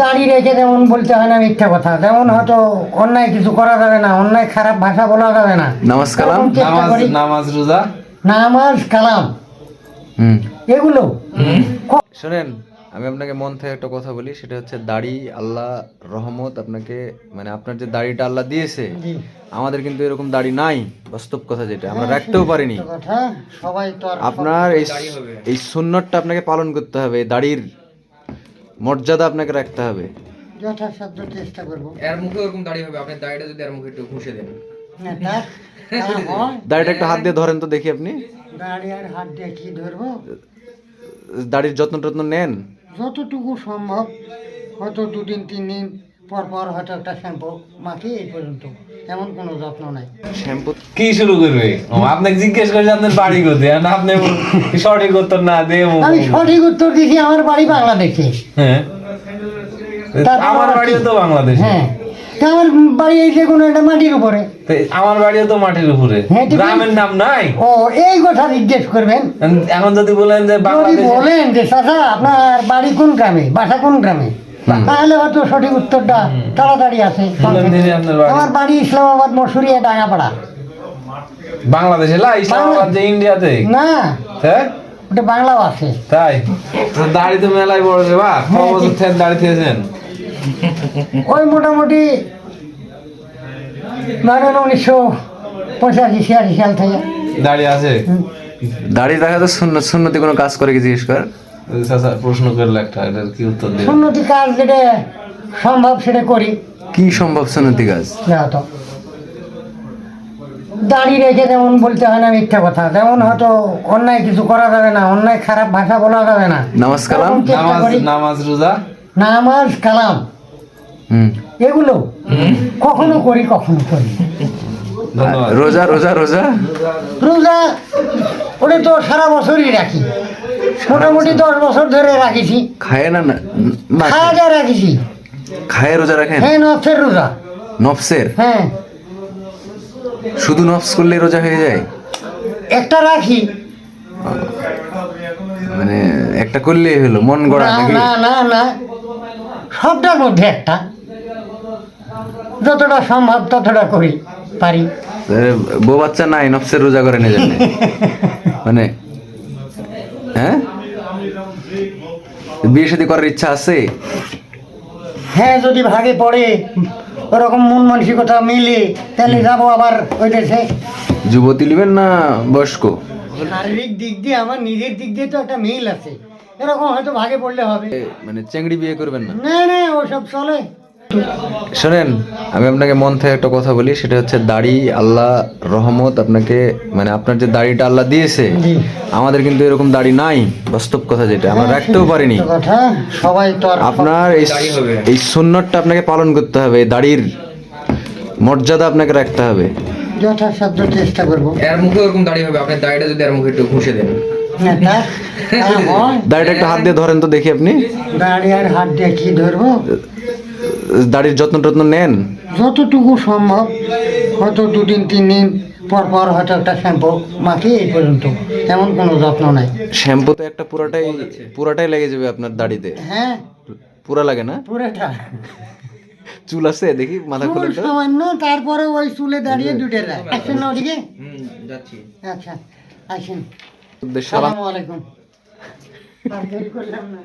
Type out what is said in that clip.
দাড়ি রেখে যেমন বলতে হয় না মিথ্যা কথা যেমন হয়তো অন্যায় কিছু করা যাবে না অন্যায় খারাপ ভাষা বলা যাবে না। নামাজ কালাম? নামাজ নামাজ রোজা? নামাজ কালাম। এগুলো। শোনেন আমি আপনাকে মন থেকে একটা কথা বলি সেটা হচ্ছে দাড়ি আল্লাহ রহমত আপনাকে মানে আপনার যে দাড়িটা আল্লাহ দিয়েছে আমাদের কিন্তু এরকম দাড়ি নাই বাস্তব কথা যেটা আমরা রাখতেও পারিনি। আপনার এই এই সুন্নতটা আপনাকে পালন করতে হবে এই দাড়ির মর্যাদা আপনাকে রাখতে হবে। যথাসাধ্য চেষ্টা করব। এর মুখে ওরকম দাড়ি হবে আপনি দাড়িটা যদি এর মুখে একটু ঘুষে দেন। দাড়িটা একটু হাত দিয়ে ধরেন তো দেখি আপনি। দাড়ি আর হাত দিয়ে কি ধরবো? দাড়ির যত্ন টত্ন নেন? যতটুকু সম্ভব হয়তো দুদিন তিন দিন পর পর হয়তো একটা শ্যাম্পু মাখি এই পর্যন্ত। এমন কোনো যত্ন নাই। শ্যাম্পু কি শুরু করবে? আপনাকে জিজ্ঞেস করছে আপনার বাড়ি কোথায়? আর আপনি সঠিক উত্তর না দিয়ে আমি সঠিক উত্তর দিয়েছি আমার বাড়ি বাংলাদেশে। হ্যাঁ। আমার বাড়িও তো বাংলাদেশ। হ্যাঁ। আমার বাড়ি এই যে কোনো একটা মাটির উপরে। আমার বাড়িও তো মাটির উপরে। হ্যাঁ, গ্রামের নাম নাই? ও এই কথা জিজ্ঞেস করবেন। এখন যদি বলেন যে বলেন যে চাচা আপনার বাড়ি কোন গ্রামে? বাসা কোন গ্রামে? তাহলে হয়তো সঠিক উত্তরটা তাড়াতাড়ি আছে। আমার বাড়ি ইসলামাবাদ মসুরিয়া ডাঙ্গাপাড়া বাংলাদেশে না? ইসলামাবাদ যে ইন্ডিয়াতে? না। হ্যাঁ ওটা বাংলাও আছে। তাই? দাড়ি তো মেলায় বড় রে বা? ক বছর থেকে দাড়ি থেকেছেন ওই মোটামুটি ধরেন উনিশশো পঁচাশি ছিয়াশি সাল থেকে। দাড়ি আছে? দাড়ি রাখা তো শূন্য শূন্যতে কোনো কাজ করে কি জিজ্ঞেস কর? চাচা প্রশ্ন করলে একটা এটার কি উত্তর দেবে উন্নতি কাজ যেটা সম্ভব সেটা করি। কি সম্ভব সুন্নতি কাজ? তো। দাড়ি রেখে যেমন বলতে হয় না মিথ্যা কথা যেমন হয়তো অন্যায় কিছু করা যাবে না অন্যায় খারাপ ভাষা বলা যাবে না। নামাজ কালাম? নামাজ নামাজ রোজা? নামাজ কালাম। হুম। এগুলো কখনো করি কখনো করি। রোজা রোজা রোজা? রোজা ওটা তো সারা বছরই রাখি। মোটামুটি দশ বছর ধরে রাখিছি। খায় না না? না খাওয়া যা রাখিছি। খায় রোজা রাখেন? হ্যাঁ নথের রোজা। নফসের? হ্যাঁ। শুধু নফস করলে রোজা হয়ে যায়? একটা রাখি। মানে একটা করলেই হলো মন গড়া না নাকি? না না না। সবটার মধ্যে একটা। যতটা সম্ভব ততটা করি পারি। বউ বাচ্চা নাই নফসের রোজা করে যাবে মানে হ্যাঁ? বিয়ে শাদী করার ইচ্ছা আছে? হ্যাঁ যদি ভাগে পড়ে ওরকম মন মানসিকতা মিলে তাহলে যাব আবার ওই দেশে। যুবতী নেবেন না বয়স্ক? শারীরিক দিক দিয়ে আমার নিজের দিক দিয়ে তো একটা মিল আছে। এরকম হয়তো ভাগে পড়লে হবে। মানে চেংড়ি বিয়ে করবেন না? না না ওসব চলে। শোনেন আমি আপনাকে মন থেকে একটা কথা বলি সেটা হচ্ছে দাড়ি আল্লাহ রহমত আপনাকে মানে আপনার যে দাড়িটা আল্লাহ দিয়েছে আমাদের কিন্তু এরকম দাড়ি নাই বাস্তব কথা যেটা আমরা রাখতেও পারিনি। সবাই তো আপনার এই এই সুন্নতটা আপনাকে পালন করতে হবে এই দাড়ির মর্যাদা আপনাকে রাখতে হবে। যথাসাধ্য চেষ্টা করব। এর মুখে ওরকম দাড়ি হবে আপনি দাড়িটা যদি এর মুখে একটু ঘুষে দেন। হয়। দাড়িটা একটু হাত দিয়ে ধরেন তো দেখি আপনি। দাড়ি আর হাত দিয়ে কি ধরবো? দাড়ির যত্ন টত্ন নেন? যতটুকু সম্ভব হয়তো দুদিন তিন দিন পর পর হয়তো একটা শ্যাম্পু। মাখি এই পর্যন্ত। এমন কোনো যত্ন নাই। শ্যাম্পু তো একটা পুরাটাই পুরাটাই লেগে যাবে আপনার দাড়িতে। হ্যাঁ। পুরা লাগে না? পুরোটা। চুল আছে দেখি মাথা খুলে সামান্য তারপরে ওই চুলে দাঁড়িয়ে দুটে রায়। আসছেন না ওদিকে? যাচ্ছি। আচ্ছা আসেন। সালাম। সালাম আলাইকুম। আর দেরি করলাম না।